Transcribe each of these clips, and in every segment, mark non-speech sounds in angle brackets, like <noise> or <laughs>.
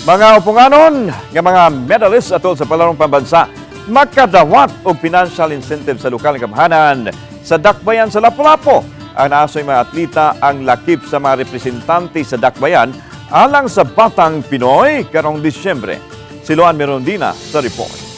Mga upunganon nga mga medalist atol sa palarong pambansa makadawat og financial incentive sa lokal nga kamahanan sa dakbayan sa Lapu-Lapu. Ang naasoy mga atleta ang lakip sa mga representante sa dakbayan alang sa Batang Pinoy karong Disyembre. Si Luan Merondina sa report.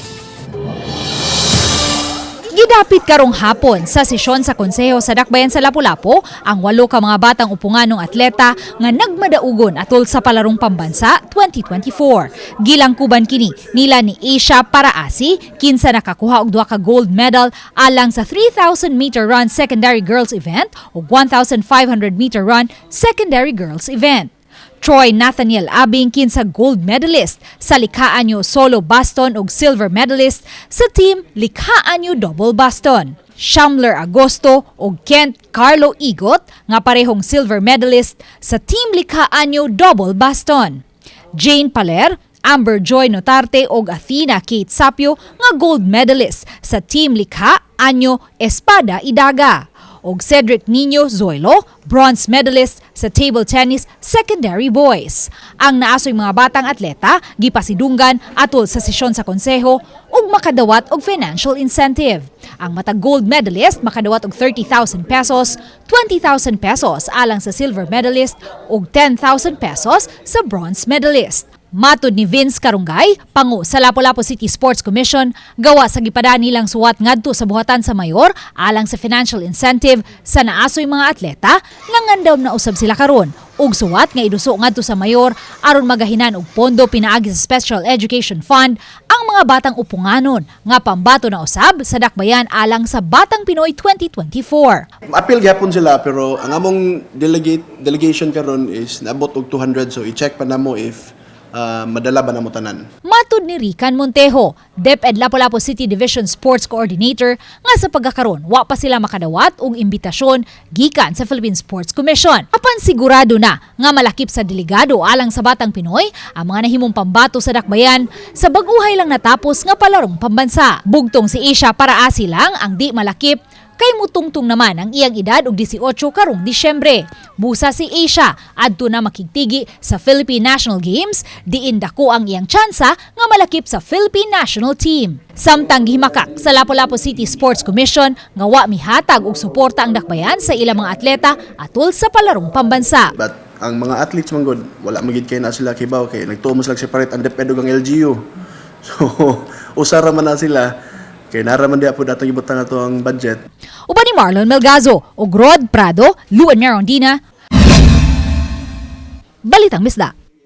Gidapit karong hapon sa sesyon sa Konseho sa Dakbayan sa Lapu-Lapu ang walo ka mga batang upunganong atleta nga nagmadaugon atol sa palarong pambansa 2024. Gilangkuban kini nila ni Asia Paraasi kinsa nakakuha og duha ka gold medal alang sa 3,000 meter run secondary girls event ug 1,500 meter run secondary girls event. Troy Nathaniel Abing kinsa gold medalist. Sa likhaan nyo solo baston ug silver medalist. Sa team likhaan nyo double baston. Shamler Agosto ug Kent Carlo Igot nga parehong silver medalist. Sa team likhaan nyo double baston. Jane Paler, Amber Joy Notarte ug Athena Kate Sapio nga gold medalist. Sa team likha anyo Espada Idaga og Cedric Nino Zoilo, bronze medalist sa table tennis secondary boys. Ang naasoy mga batang atleta gipasidunggan atol sa sesyon sa konseho ug makadawat og financial incentive. Ang matag gold medalist makadawat og 30,000 pesos, 20,000 pesos alang sa silver medalist ug 10,000 pesos sa bronze medalist. Matod ni Vince Karungay, pangu sa Lapu-Lapu City Sports Commission, gawa sa gipadaan nilang suwat ngadto sa buhatan sa mayor alang sa financial incentive sa naasoy mga atleta nangandam na usab sila karon ug suwat nga iduso ngadto sa mayor aron magahinan og pondo pinaagi sa Special Education Fund ang mga batang upunganon nga pambato na usab sa dakbayan alang sa Batang Pinoy 2024. Appeal gyapon sila pero ang among delegate delegation karon is naabot og 200 so i-check pa namo if ah, madala ba namo tanan. Matud ni Rican Montejo, DepEd Lapu-Lapu City Division Sports Coordinator, nga sa pagkakaroon wa pa sila makadawat og imbitasyon gikan sa Philippine Sports Commission. Apan sigurado na nga malakip sa delegado alang sa Batang Pinoy ang mga nahimong pambato sa dakbayan sa baguhay lang natapos nga palarong pambansa. Bugtong si Asia para asi lang ang di malakip kay mutungtong naman ang iyang edad og 18 karong Disyembre. Busa si Asia adto na makigtigi sa Philippine National Games, diin dako ang iyang tsansa nga malakip sa Philippine National Team. Samtang gihimakak sa Lapu-Lapu City Sports Commission nga wa mihatag og suporta ang dakbayan sa ilang mga atleta atol sa palarong pambansa. But ang mga athletes man gud wala magid kay na sila kibaw kay nagtuo sila separate ang DepEd ug ang LGU. <laughs> So usara man na sila kay naraman di po datong ibutang ato ang budget. Uban ni Marlon Melgazo ug Rod Prado, Luan Merondina. Balitang Misda.